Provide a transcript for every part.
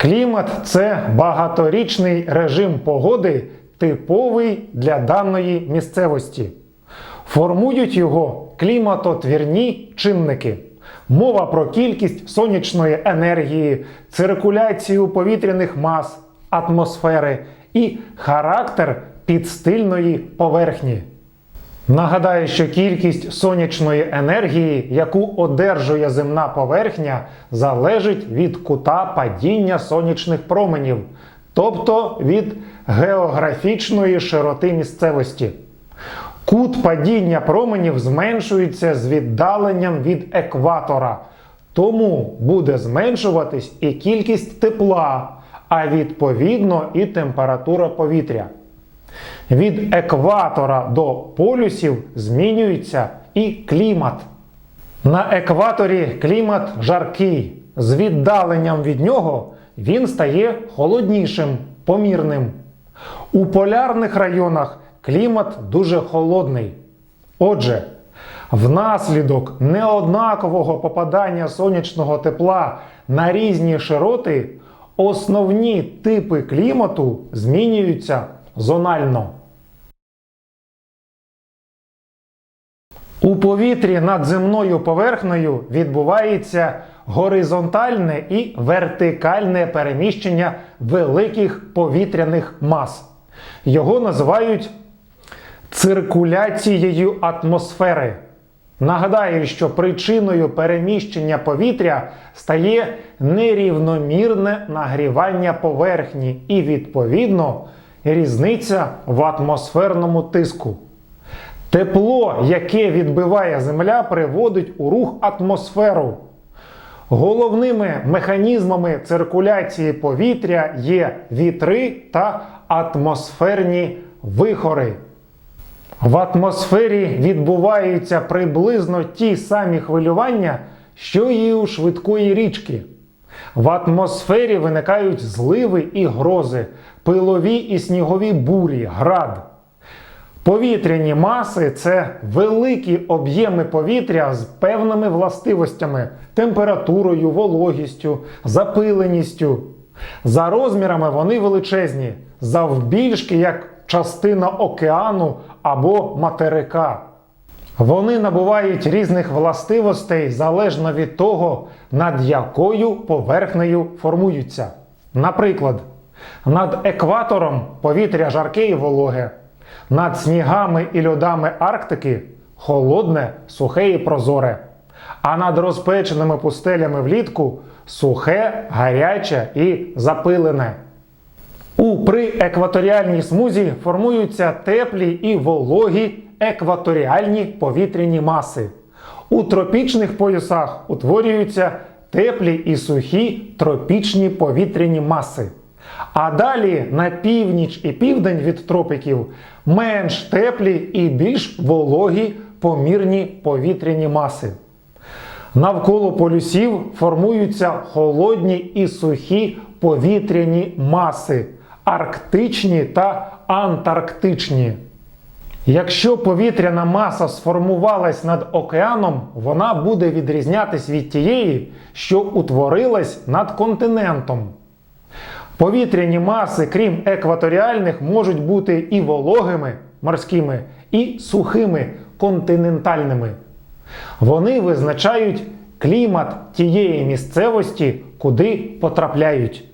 Клімат це багаторічний режим погоди, типовий для даної місцевості. Формують його кліматотвірні чинники. Мова про кількість сонячної енергії, циркуляцію повітряних мас, атмосфери і характер підстильної поверхні. Нагадаю, що кількість сонячної енергії, яку одержує земна поверхня, залежить від кута падіння сонячних променів, тобто від географічної широти місцевості. Кут падіння променів зменшується з віддаленням від екватора, тому буде зменшуватись і кількість тепла, а відповідно і температура повітря. Від екватора до полюсів змінюється і клімат. На екваторі клімат жаркий. З віддаленням від нього він стає холоднішим, помірним. У полярних районах клімат дуже холодний. Отже, внаслідок неоднакового попадання сонячного тепла на різні широти основні типи клімату змінюються зонально. У повітрі над земною поверхнею відбувається горизонтальне і вертикальне переміщення великих повітряних мас. Його називають циркуляцією атмосфери. Нагадаю, що причиною переміщення повітря стає нерівномірне нагрівання поверхні і, відповідно, різниця в атмосферному тиску. Тепло, яке відбиває Земля, приводить у рух атмосферу. Головними механізмами циркуляції повітря є вітри та атмосферні вихори. В атмосфері відбуваються приблизно ті самі хвилювання, що і у швидкої річки. В атмосфері виникають зливи і грози, пилові і снігові бурі, град. Повітряні маси це великі об'єми повітря з певними властивостями, температурою, вологістю, запиленістю. За розмірами вони величезні, завбільшки як частина океану або материка. Вони набувають різних властивостей залежно від того, над якою поверхнею формуються. Наприклад, над екватором повітря жарке і вологе, над снігами і льодами Арктики холодне, сухе і прозоре, а над розпеченими пустелями влітку сухе, гаряче і запилене. У приекваторіальній смузі формуються теплі і вологі екваторіальні повітряні маси. У тропічних поясах утворюються теплі і сухі тропічні повітряні маси. А далі на північ і південь від тропіків менш теплі і більш вологі помірні повітряні маси. Навколо полюсів формуються холодні і сухі повітряні маси арктичні та антарктичні. Якщо повітряна маса сформувалась над океаном, вона буде відрізнятись від тієї, що утворилась над континентом. Повітряні маси, крім екваторіальних, можуть бути і вологими морськими, і сухими континентальними. Вони визначають клімат тієї місцевості, куди потрапляють.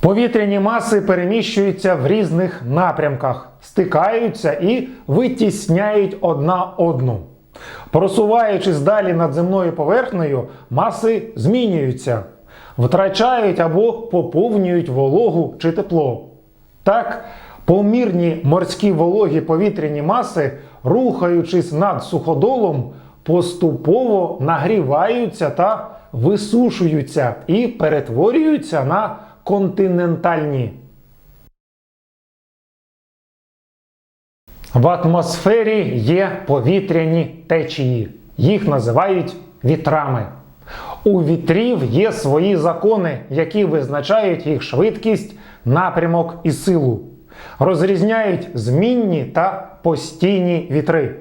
Повітряні маси переміщуються в різних напрямках, стикаються і витісняють одна одну. Просуваючись далі над земною поверхнею, маси змінюються, втрачають або поповнюють вологу чи тепло. Так, помірні морські вологі повітряні маси, рухаючись над суходолом, поступово нагріваються та висушуються і перетворюються на континентальні. В атмосфері є повітряні течії. Їх називають вітрами. У вітрів є свої закони, які визначають їх швидкість, напрямок і силу. Розрізняють змінні та постійні вітри.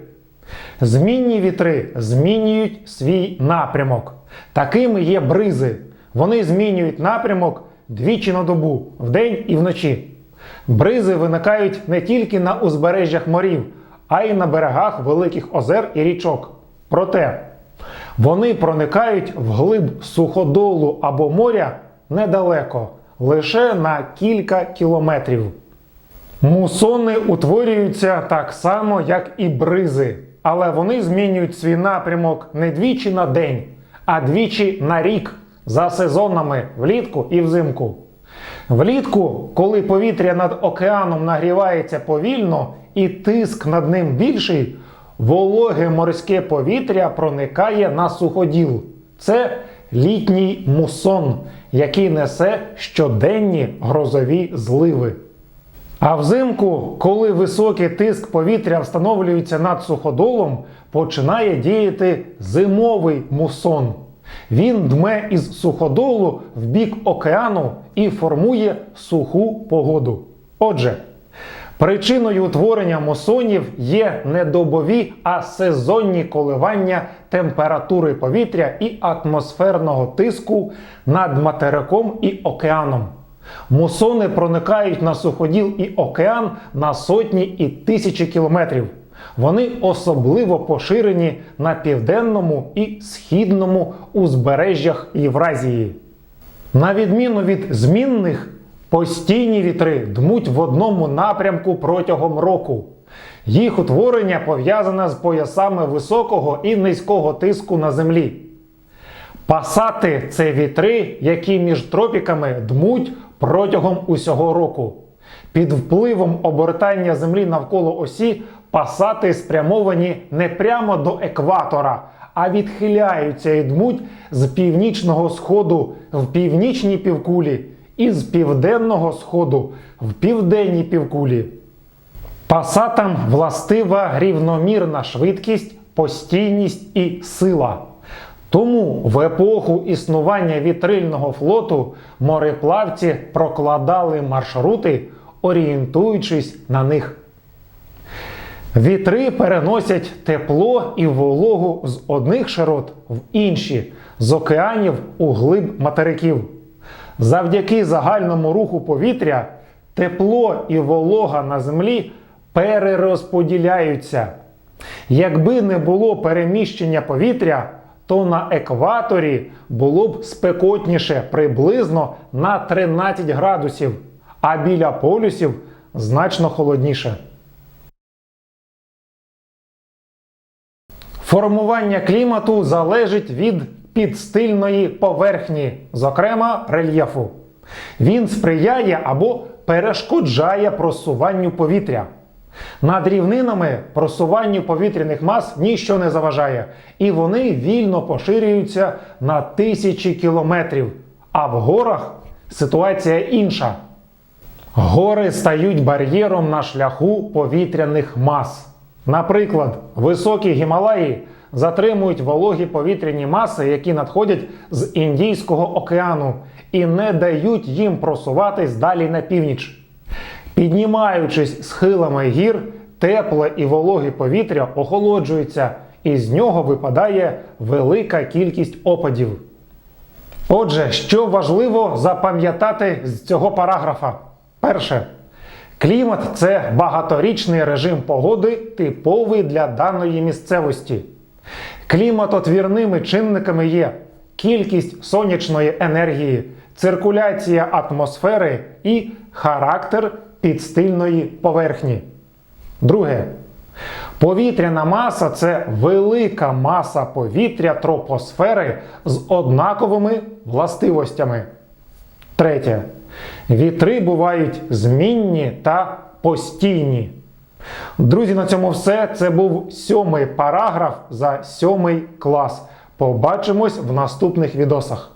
Змінні вітри змінюють свій напрямок. Такими є бризи. Вони змінюють напрямок двічі на добу, вдень і вночі. Бризи виникають не тільки на узбережжях морів, а й на берегах великих озер і річок. Проте вони проникають вглиб суходолу або моря недалеко, лише на кілька кілометрів. Мусони утворюються так само, як і бризи, але вони змінюють свій напрямок не двічі на день, а двічі на рік за сезонами влітку і взимку. Влітку, коли повітря над океаном нагрівається повільно і тиск над ним більший, вологе морське повітря проникає на суходіл. Це літній мусон, який несе щоденні грозові зливи. А взимку, коли високий тиск повітря встановлюється над суходолом, починає діяти зимовий мусон. Він дме із суходолу в бік океану і формує суху погоду. Отже, причиною утворення мусонів є не добові, а сезонні коливання температури повітря і атмосферного тиску над материком і океаном. Мусони проникають на суходіл і океан на сотні і тисячі кілометрів. Вони особливо поширені на південному і східному узбережжях Євразії. На відміну від змінних, постійні вітри дмуть в одному напрямку протягом року. Їх утворення пов'язане з поясами високого і низького тиску на землі. Пасати це вітри, які між тропіками дмуть протягом усього року. Під впливом обертання Землі навколо осі пасати спрямовані не прямо до екватора, а відхиляються і дмуть з північного сходу в північній півкулі і з південного сходу в південній півкулі. Пасатам властива рівномірна швидкість, постійність і сила. Тому в епоху існування вітрильного флоту мореплавці прокладали маршрути, орієнтуючись на них. Вітри переносять тепло і вологу з одних широт в інші, з океанів у глиб материків. Завдяки загальному руху повітря тепло і волога на землі перерозподіляються. Якби не було переміщення повітря, то на екваторі було б спекотніше приблизно на 13 градусів, а біля полюсів значно холодніше. Формування клімату залежить від підстильної поверхні, зокрема рельєфу. Він сприяє або перешкоджає просуванню повітря. Над рівнинами просуванню повітряних мас ніщо не заважає, і вони вільно поширюються на тисячі кілометрів. А в горах ситуація інша. Гори стають бар'єром на шляху повітряних мас. Наприклад, високі Гімалаї затримують вологі повітряні маси, які надходять з Індійського океану, і не дають їм просуватись далі на північ. Піднімаючись схилами гір, тепле і вологе повітря охолоджується, і з нього випадає велика кількість опадів. Отже, що важливо запам'ятати з цього параграфа? Перше. Клімат це багаторічний режим погоди, типовий для даної місцевості. Кліматотвірними чинниками є кількість сонячної енергії, циркуляція атмосфери і характер підстильної поверхні. Друге. Повітряна маса це велика маса повітря тропосфери з однаковими властивостями. Третє. Вітри бувають змінні та постійні. Друзі, на цьому все. Це був сьомий параграф за сьомий клас. Побачимось в наступних відосах.